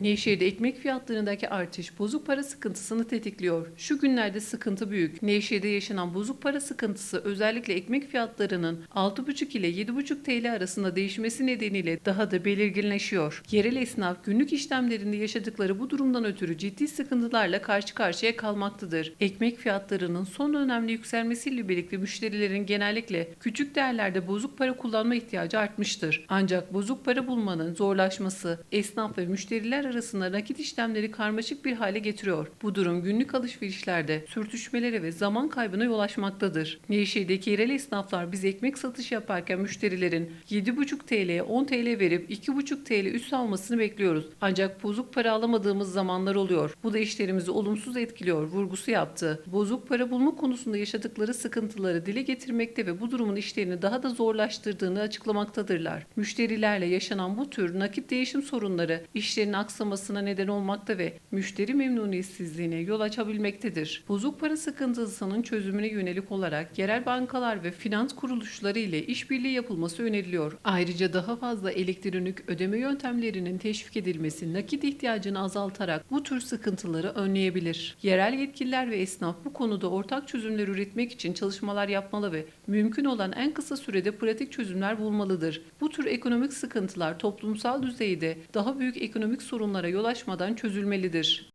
Nevşehir'de ekmek fiyatlarındaki artış bozuk para sıkıntısını tetikliyor. Şu günlerde sıkıntı büyük. Nevşehir'de yaşanan bozuk para sıkıntısı özellikle ekmek fiyatlarının 6,5 ile 7,5 TL arasında değişmesi nedeniyle daha da belirginleşiyor. Yerel esnaf günlük işlemlerinde yaşadıkları bu durumdan ötürü ciddi sıkıntılarla karşı karşıya kalmaktadır. Ekmek fiyatlarının son dönemde yükselmesiyle birlikte müşterilerin genellikle küçük değerlerde bozuk para kullanma ihtiyacı artmıştır. Ancak bozuk para bulmanın zorlaşması esnaf ve müşteriler arasında nakit işlemleri karmaşık bir hale getiriyor. Bu durum günlük alışverişlerde sürtüşmelere ve zaman kaybına yol açmaktadır. Nevşehir'deki yerel esnaflar biz ekmek satış yaparken müşterilerin 7,5 TL'ye 10 TL verip 2,5 TL üst almasını bekliyoruz. Ancak bozuk para alamadığımız zamanlar oluyor. Bu da işlerimizi olumsuz etkiliyor vurgusu yaptı. Bozuk para bulma konusunda yaşadıkları sıkıntıları dile getirmekte ve bu durumun işlerini daha da zorlaştırdığını açıklamaktadırlar. Müşterilerle yaşanan bu tür nakit değişim sorunları işlerin aksamasına neden olmakta ve müşteri memnuniyetsizliğine yol açabilmektedir. Bozuk para sıkıntısının çözümüne yönelik olarak yerel bankalar ve finans kuruluşları ile işbirliği yapılması öneriliyor. Ayrıca daha fazla elektronik ödeme yöntemlerinin teşvik edilmesi nakit ihtiyacını azaltarak bu tür sıkıntıları önleyebilir. Yerel yetkililer ve esnaf bu konuda ortak çözümler üretmek için çalışmalar yapmalı ve mümkün olan en kısa sürede pratik çözümler bulmalıdır. Bu tür ekonomik sıkıntılar toplumsal düzeyde daha büyük ekonomik sorunlara yol açmadan çözülmelidir.